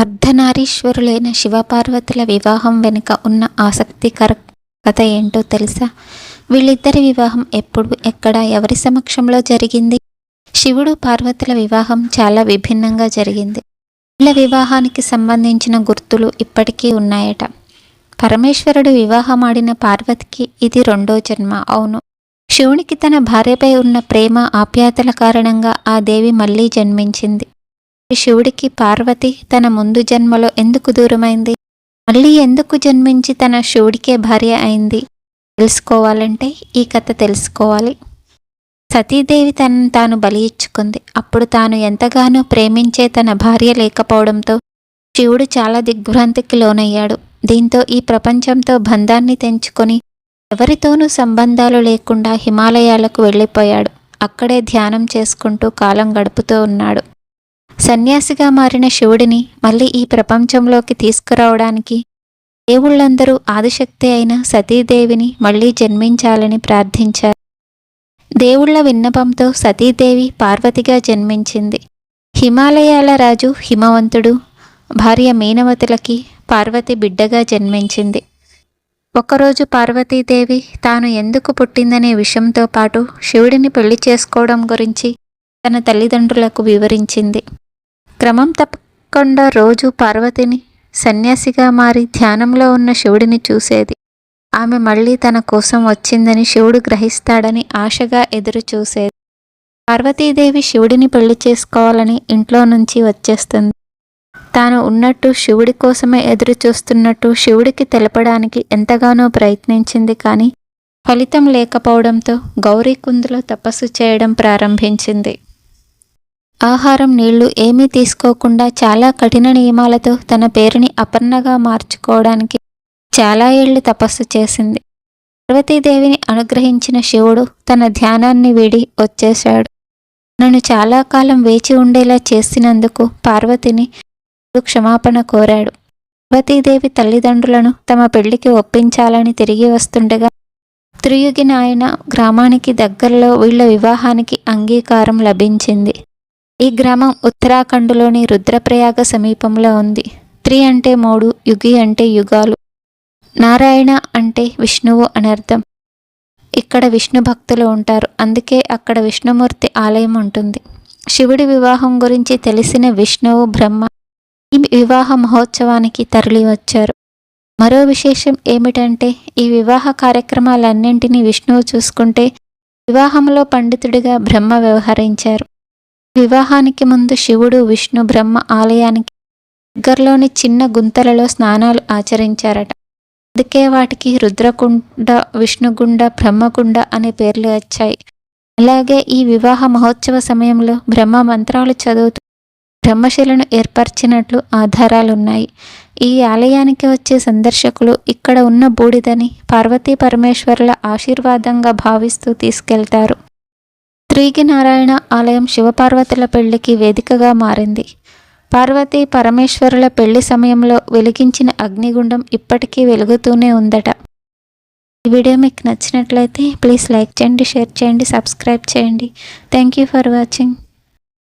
అర్ధనారీశ్వరులైన శివపార్వతుల వివాహం వెనుక ఉన్న ఆసక్తికర కథ ఏంటో తెలుసా? వీళ్ళిద్దరి వివాహం ఎప్పుడు ఎక్కడ ఎవరి సమక్షంలో జరిగింది? శివుడు పార్వతుల వివాహం చాలా విభిన్నంగా జరిగింది. వీళ్ళ వివాహానికి సంబంధించిన గుర్తులు ఇప్పటికీ ఉన్నాయట. పరమేశ్వరుడు వివాహమాడిన పార్వతికి ఇది రెండో జన్మ అవును. శివునికి తన భార్యపై ఉన్న ప్రేమ ఆప్యాయతల కారణంగా ఆ దేవి మళ్ళీ జన్మించింది. శివుడికి పార్వతి తన ముందు జన్మలో ఎందుకు దూరమైంది? మళ్ళీ ఎందుకు జన్మించి తన శివుడికే భార్య అయింది? తెలుసుకోవాలంటే ఈ కథ తెలుసుకోవాలి. సతీదేవి తనను తాను బలి ఇచ్చుకుంది. అప్పుడు తాను ఎంతగానో ప్రేమించే తన భార్య లేకపోవడంతో శివుడు చాలా దిగ్భ్రాంతికి లోనయ్యాడు. దీంతో ఈ ప్రపంచంతో బంధాన్ని తెంచుకొని ఎవరితోనూ సంబంధాలు లేకుండా హిమాలయాలకు వెళ్ళిపోయాడు. అక్కడే ధ్యానం చేసుకుంటూ కాలం గడుపుతూ ఉన్నాడు. సన్యాసిగా మారిన శివుడిని మళ్ళీ ఈ ప్రపంచంలోకి తీసుకురావడానికి దేవుళ్ళందరూ ఆదిశక్తి అయిన సతీదేవిని మళ్ళీ జన్మించాలని ప్రార్థించారు. దేవుళ్ళ విన్నపంతో సతీదేవి పార్వతిగా జన్మించింది. హిమాలయాల రాజు హిమవంతుడు భార్య మీనవతులకి పార్వతి బిడ్డగా జన్మించింది. ఒకరోజు పార్వతీదేవి తాను ఎందుకు పుట్టిందనే విషయంతో పాటు శివుడిని పెళ్ళి చేసుకోవడం గురించి తన తల్లిదండ్రులకు వివరించింది. క్రమం తప్పకుండా రోజు పార్వతిని సన్యాసిగా మారి ధ్యానంలో ఉన్న శివుడిని చూసేది. ఆమె మళ్ళీ తన కోసం వచ్చిందని శివుడు గ్రహిస్తాడని ఆశగా ఎదురు చూసేది. పార్వతీదేవి శివుడిని పెళ్ళి చేసుకోవాలని ఇంట్లో నుంచి వచ్చేస్తుంది. తాను ఉన్నట్టు శివుడి కోసమే ఎదురు చూస్తున్నట్టు శివుడికి తెలపడానికి ఎంతగానో ప్రయత్నించింది కానీ ఫలితం లేకపోవడంతో గౌరీ కుందులో తపస్సు చేయడం ప్రారంభించింది. ఆహారం నీళ్ళు ఏమీ తీసుకోకుండా చాలా కఠిన నియమాలతో తన పేరుని అపర్ణగా మార్చుకోవడానికి చాలా ఏళ్ళు తపస్సు చేసింది. పార్వతీదేవిని అనుగ్రహించిన శివుడు తన ధ్యానాన్ని వీడి వచ్చేశాడు. నన్ను చాలా కాలం వేచి ఉండేలా చేసినందుకు పార్వతిని క్షమాపణ కోరాడు. పార్వతీదేవి తల్లిదండ్రులను తమ పెళ్ళికి ఒప్పించాలని తిరిగి వస్తుండగా త్రియుగి నాయన గ్రామానికి దగ్గరలో వీళ్ళ వివాహానికి అంగీకారం లభించింది. ఈ గ్రామం ఉత్తరాఖండ్లోని రుద్రప్రయాగ సమీపంలో ఉంది. త్రి అంటే మూడు యుగి అంటే యుగాలు. నారాయణ అంటే విష్ణువు అనర్థం ఇక్కడ విష్ణు భక్తులు ఉంటారు. అందుకే అక్కడ విష్ణుమూర్తి ఆలయం ఉంటుంది. శివుడి వివాహం గురించి తెలిసిన విష్ణువు బ్రహ్మ ఈ వివాహ మహోత్సవానికి తరలి వచ్చారు. మరో విశేషం ఏమిటంటే ఈ వివాహ కార్యక్రమాలన్నింటినీ విష్ణువు చూసుకుంటే వివాహంలో పండితుడిగా బ్రహ్మ వ్యవహరించారు. వివాహానికి ముందు శివుడు విష్ణు బ్రహ్మ ఆలయానికి దగ్గరలోని చిన్న గుంతలలో స్నానాలు ఆచరించారట. అందుకే వాటికి రుద్రకుండ విష్ణుగుండ బ్రహ్మగుండ అనే పేర్లు వచ్చాయి. అలాగే ఈ వివాహ మహోత్సవ సమయంలో బ్రహ్మ మంత్రాలు చదువుతూ బ్రహ్మశిలను ఏర్పరిచినట్లు ఆధారాలున్నాయి. ఈ ఆలయానికి వచ్చే సందర్శకులు ఇక్కడ ఉన్న బూడిదని పార్వతీ పరమేశ్వరుల ఆశీర్వాదంగా భావిస్తూ తీసుకెళ్తారు. శ్రీకి నారాయణ ఆలయం శివపార్వతుల పెళ్ళికి వేదికగా మారింది. పార్వతీ పరమేశ్వరుల పెళ్ళి సమయంలో వెలిగించిన అగ్నిగుండం ఇప్పటికీ వెలుగుతూనే ఉందట. ఈ వీడియో మీకు నచ్చినట్లయితే ప్లీజ్ లైక్ చేయండి షేర్ చేయండి సబ్స్క్రైబ్ చేయండి. Thank you for watching.